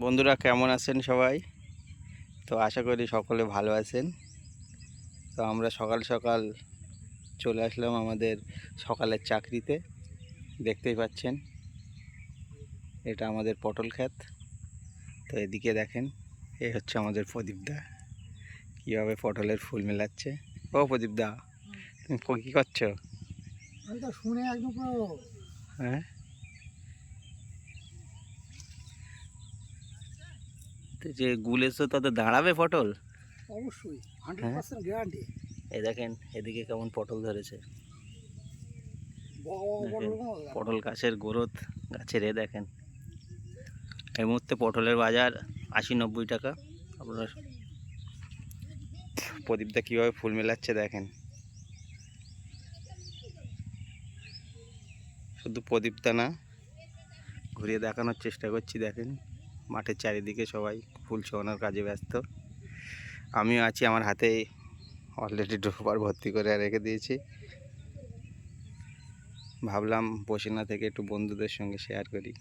বন্ধুরা কেমন আছেন সবাই? তো আশা করি সকলে ভালো আছেন। তো আমরা সকাল সকাল চলে আসলাম আমাদের সকালের চাকরিতে। দেখতেই পাচ্ছেন এটা আমাদের পটল ক্ষেত। তো এদিকে দেখেন এই হচ্ছে আমাদের প্রদীপদা কীভাবে পটলের ফুল মেলাচ্ছে। ও প্রদীপদা তুমি ক- কী করছ? শুনে একদম হ্যাঁ? যে গুলেছো তাতে দাঁড়াবে পটল? অবশ্যই হান্ড্রেড পার্সেন্ট গ্যারান্টি এই দেখেন এদিকে কেমন পটল ধরেছে। পটল গাছের গ্রোথ গাছের এ দেখেন। এই মুহূর্তে পটলের বাজার আশি নব্বই টাকা। আপনারা প্রদীপদা কীভাবে ফুল মেলাচ্ছে দেখেন। শুধু প্রদীপদা না ঘুরিয়ে দেখানোর চেষ্টা করছি দেখেন। মাঠের চারিদিকে সবাই ফুল ছোঁয়ানোর কাজে ব্যস্ত। আমিও আছি আমার হাতে অলরেডি ডোবার ভর্তি করে রেখে দিয়েছি। ভাবলাম বসে না থেকে একটু বন্ধুদের সঙ্গে শেয়ার করি।